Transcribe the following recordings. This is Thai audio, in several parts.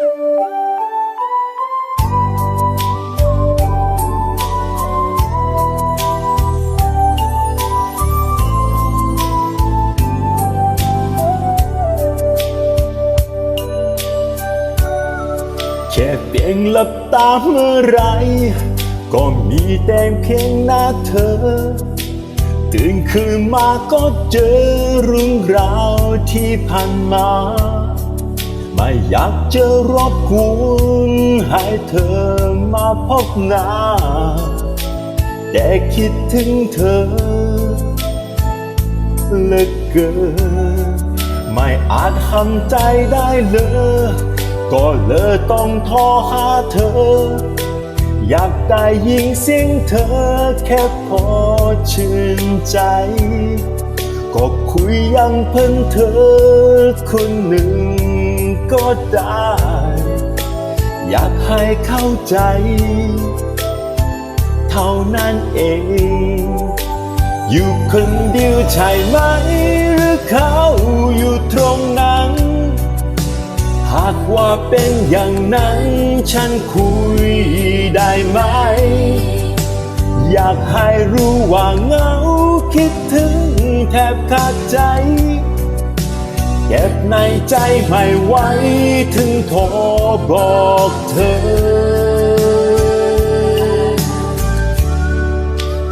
แค่เพียงหลับตาเมื่อไร ก็มีแต่เพียงหน้าเธอ ตื่นขึ้นมาก็เจอเรื่องราวที่ผ่านมา ไม่อยากจะรบกวนให้เธอมาพบหน้า แต่คิดถึงเธอเหลือเกินไม่อาจทำใจได้เลย ก็เลยต้องโทรหาเธอ อยากได้ยินเสียงเธอแค่พอชื่นใจ ก็คุยยังเพิ่นเธอคนหนึ่ง ก็ได้ อยากให้เข้าใจ เท่านั้นเอง อยู่คนเดียวใช่ไหม หรือเขาอยู่ตรงนั้น หากว่าเป็นอย่างนั้น ฉันคุยได้ไหม อยากให้รู้ว่าเหงาคิดถึงแทบขาดใจ เก็บในใจไม่ไหวถึงโทรบอกเธอ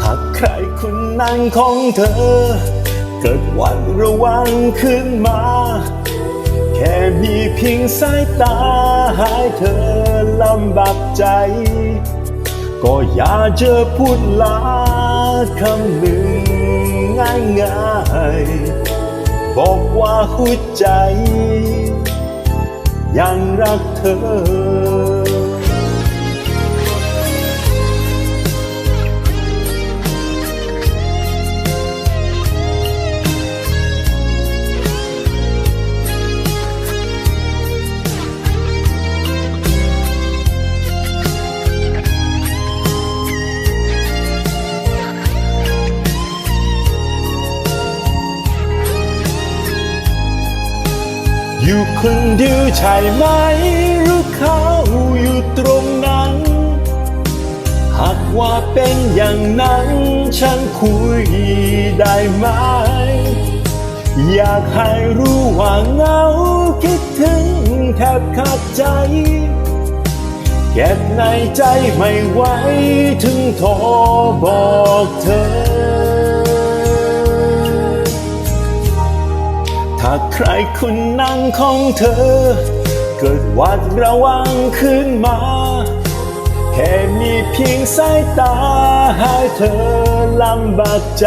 ถ้าใครคนนั้นของเธอ เกิดวันระวังขึ้นมา แค่มีเพียงสายตาให้เธอลำบากใจ ก็อย่าเจอพูดลาคำหนึ่งง่ายง่ายๆ บอกว่าหัวใจ ยังรักเธอ อยู่คนเดียวใช่ไหมหรือเขาอยู่ตรงนั้น หากว่าเป็นอย่างนั้น ฉันคุยได้ไหม อยากให้รู้ว่าเหงาคิดถึงแทบขาดใจ เก็บในใจไม่ไหวถึงโทรบอกเธอ ถ้าใครคนนั้นของเธอ เกิดหวาดระวังขึ้นมา แค่มีเพียงสายตาให้เธอลำบากใจ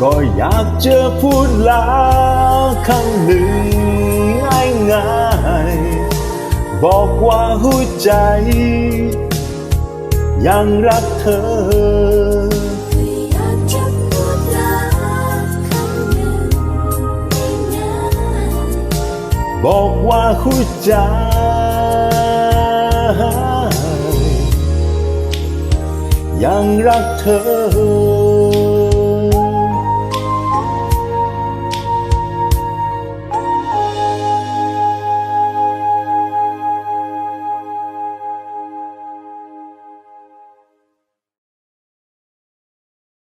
ก็อยากเจอพูดลาคำหนึ่งง่ายง่ายๆบอกว่าหัวใจ ยังรักเธอ บอกว่าหัวใจ ยังรักเธอ